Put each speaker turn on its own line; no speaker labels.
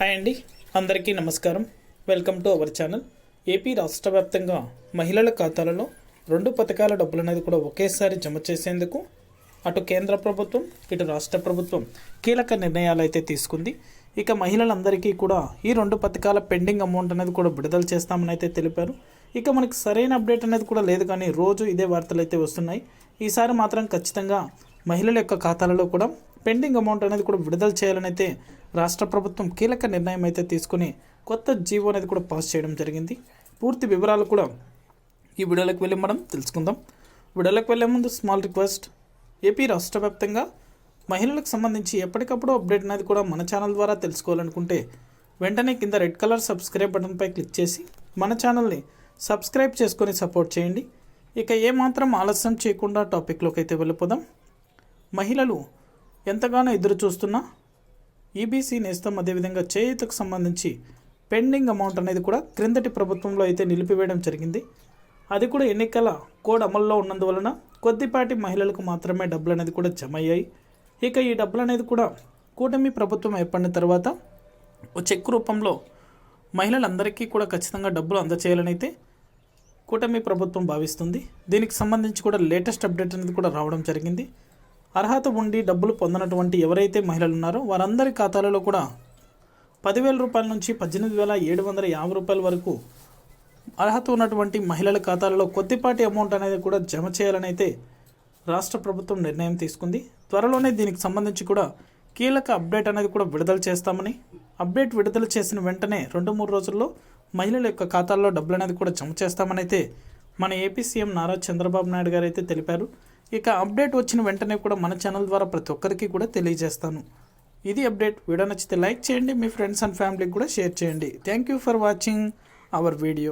Hi అండి. అందరికీ నమస్కారం. Welcome to our channel. AP రాష్ట్ర వ్యాప్తంగా మహిళల ఖాతాలలో రెండు పథకాల డబ్బులు అనేది కూడా ఒకేసారి జమ చేసేందుకు అటు కేంద్ర ప్రభుత్వం ఇటు రాష్ట్ర ప్రభుత్వం కీలక నిర్ణయాలు అయితే తీసుకుంది. ఇక మహిళలందరికీ కూడా ఈ రెండు పథకాల పెండింగ్ అమౌంట్ అనేది కూడా విడుదల చేస్తామని అయితే తెలిపారు. ఇక మనకి సరైన అప్డేట్ అనేది కూడా లేదు కానీ రోజు ఇదే వార్తలు అయితే వస్తున్నాయి. ఈసారి మాత్రం ఖచ్చితంగా మహిళల యొక్క ఖాతాలలో కూడా పెండింగ్ అమౌంట్ అనేది కూడా విడుదల చేయాలనైతే రాష్ట్ర ప్రభుత్వం కీలక నిర్ణయం అయితే తీసుకుని కొత్త జీవో అనేది కూడా పాస్ చేయడం జరిగింది. పూర్తి వివరాలు కూడా ఈ వీడియోలోకి వెళ్ళి మనం తెలుసుకుందాం. వీడియోలోకి వెళ్ళే ముందు స్మాల్ రిక్వెస్ట్. ఏపీ రాష్ట్ర వ్యాప్తంగా మహిళలకు సంబంధించి ఎప్పటికప్పుడు అప్డేట్ అనేది కూడా మన ఛానల్ ద్వారా తెలుసుకోవాలనుకుంటే వెంటనే కింద రెడ్ కలర్ సబ్స్క్రైబ్ బటన్పై క్లిక్ చేసి మన ఛానల్ని సబ్స్క్రైబ్ చేసుకొని సపోర్ట్ చేయండి. ఇక ఏమాత్రం ఆలస్యం చేయకుండా టాపిక్లోకి అయితే వెళ్ళిపోదాం. మహిళలు ఎంతగానో ఎదురు చూస్తున్న ఈబీసీ నేస్తం అదేవిధంగా చేయూతకు సంబంధించి పెండింగ్ అమౌంట్ అనేది కూడా క్రిందటి ప్రభుత్వంలో అయితే నిలిపివేయడం జరిగింది. అది కూడా ఎన్నికల కోడ్ అమల్లో ఉన్నందువలన కొద్దిపాటి మహిళలకు మాత్రమే డబ్బులు అనేది కూడా జమ అయ్యాయి ఇక ఈ డబ్బులు అనేది కూడా కూటమి ప్రభుత్వం ఏర్పడిన తర్వాత ఓ చెక్ రూపంలో మహిళలందరికీ కూడా ఖచ్చితంగా డబ్బులు అందచేయాలని అయితే కూటమి ప్రభుత్వం భావిస్తుంది. దీనికి సంబంధించి కూడా లేటెస్ట్ అప్డేట్ అనేది కూడా రావడం జరిగింది. అర్హత ఉండి డబ్బులు పొందనటువంటి ఎవరైతే మహిళలు ఉన్నారో వారందరి ఖాతాలలో కూడా పదివేల రూపాయల నుంచి పద్దెనిమిది వేల ఏడు వందల యాభై రూపాయల వరకు అర్హత ఉన్నటువంటి మహిళల ఖాతాలలో కొద్దిపాటి అమౌంట్ అనేది కూడా జమ చేయాలని అయితే రాష్ట్ర ప్రభుత్వం నిర్ణయం తీసుకుంది. త్వరలోనే దీనికి సంబంధించి కూడా కీలక అప్డేట్ అనేది కూడా విడుదల చేస్తామని అప్డేట్ విడుదల చేసిన వెంటనే రెండు మూడు రోజుల్లో మహిళల యొక్క ఖాతాల్లో డబ్బులు అనేది కూడా జమ చేస్తామని అయితే మన ఏపీ సీఎం నారా చంద్రబాబు నాయుడు గారు అయితే తెలిపారు. ఇక అప్డేట్ వచ్చిన వెంటనే కూడా మన ఛానల్ ద్వారా ప్రతి ఒక్కరికి కూడా తెలియజేస్తాను. ఇది అప్డేట్. వీడియో నచ్చితే లైక్ చేయండి మీ ఫ్రెండ్స్ అండ్ ఫ్యామిలీకి కూడా షేర్ చేయండి. Thank you for watching our video